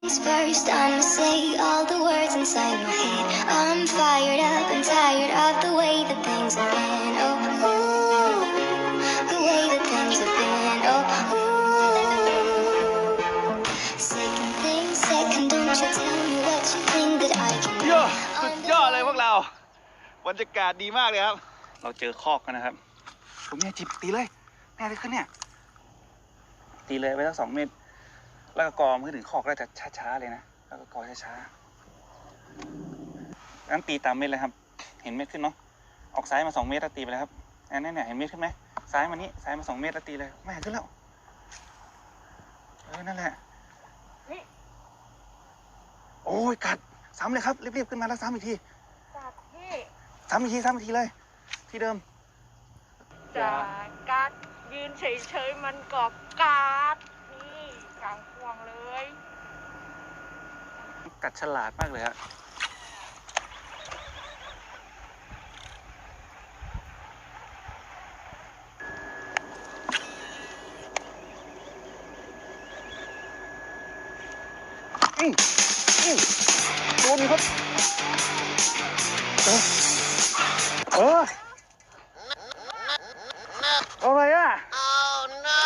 It's first I'ma say all the words inside my head. I'm fired up and tired of the way that things have been. Oh, ooh, the way that things have been. Oh, ooh. Second thing, second, don't you tell me what you think that I can ยอดสุดยอดเลยพวกเราบรรยากาศดีมากเลยครับ เราเจอคอกกันนะครับผมแม่จิบตีเลย แม่เลยขึ้นเนี่ย ตีเลยไปสักสองเมตร แล้วก็กอมันก็ถึงคอกได้แต่ช้าๆเลยนะ แล้วก็กอช้าๆงั้นตีตามเม็ดเลยครับ เห็นเม็ดขึ้นเนาะ ออกซ้ายมาสองเมตรแล้วตีไปเลยครับอันนี้เนี่ยเห็นเม็ดขึ้นไหมซ้ายมานี้ซ้ายมาสองเมตรแล้วตีเลยแม่ขึ้นแล้ว เออ นั่นแหละโอ้ยกัดซ้ำเลยครับรีบๆขึ้นมาแล้วซ้ำอีกทีจากที่ซ้ำอีกทีซ้ำอีกทีเลย ที่เดิมจากการยืนเฉยๆมันกอบการ์ดนี่ กลางควงเลย กัดฉลาดมากเลยฮะอืมอืมโดนครับ เออเออเอาอะไรอะ Oh no!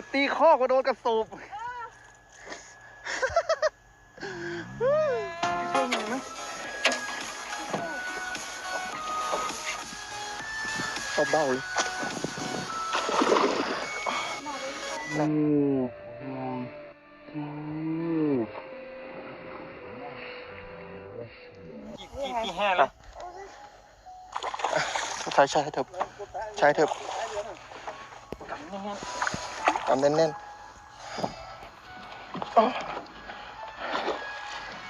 จะตีข้อก็โดนกระสูบช่วยหน่อยนะเบาๆเลยกี่กี่แห่แล้วใช่ใช่เถอะใช่เถอะ กำแน่นๆ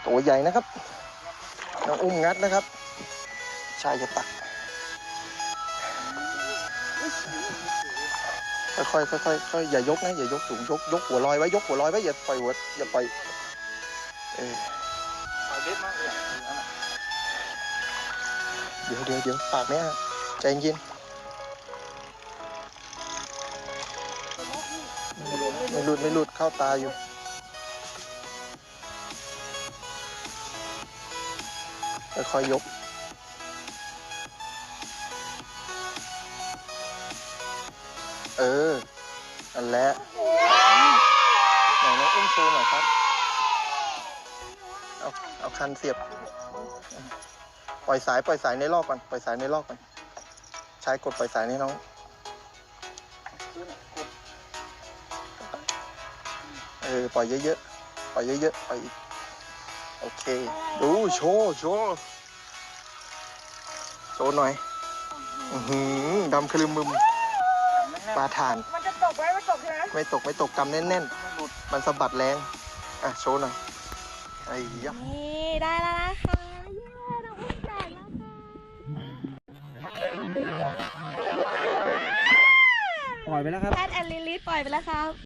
ตัวใหญ่นะครับน้องอุ้มงัดนะครับ ชายจะตัก ค่อยๆค่อยๆค่อยๆอย่ายกนะอย่ายกสูงยกยกหัวลอยไว้ยกหัวลอยไว้อย่าปล่อยหัวอย่าปล่อยเออเอาเด็ดมากเลยเดี๋ยวเดี๋ยวเดี๋ยวปากแม่ใจเย็น หลุดไม่หลุดเข้าตาอยู่ ค่อยยก เออนั่นแหละไหนน้องอุ้มโชว์หน่อยครับ เอาเอาคันเสียบ ปล่อยสายปล่อยสายในลอกก่อน ปล่อยสายในลอกก่อน ใช้กดปล่อยสายให้น้อง ออปล่อยเยอะๆ ปล่อยเยอะๆ ปล่อยอีกโอเค ดูโชว์โชว์โชว์หน่อย อือหือดำคลึมมึมปลาถ่าน มันจะตกไหมไม่ตกใช่ไหมไม่ตกไม่ตกกำแน่นๆ มันสะบัดแรง อะโชว์หน่อย ไอ้ยักนี่ได้แล้วนะคะเย้น้องอุ้มแตกแล้วค่ะปล่อยไปแล้วครับแพทแอนลิลิสปล่อยไปแล้วครับ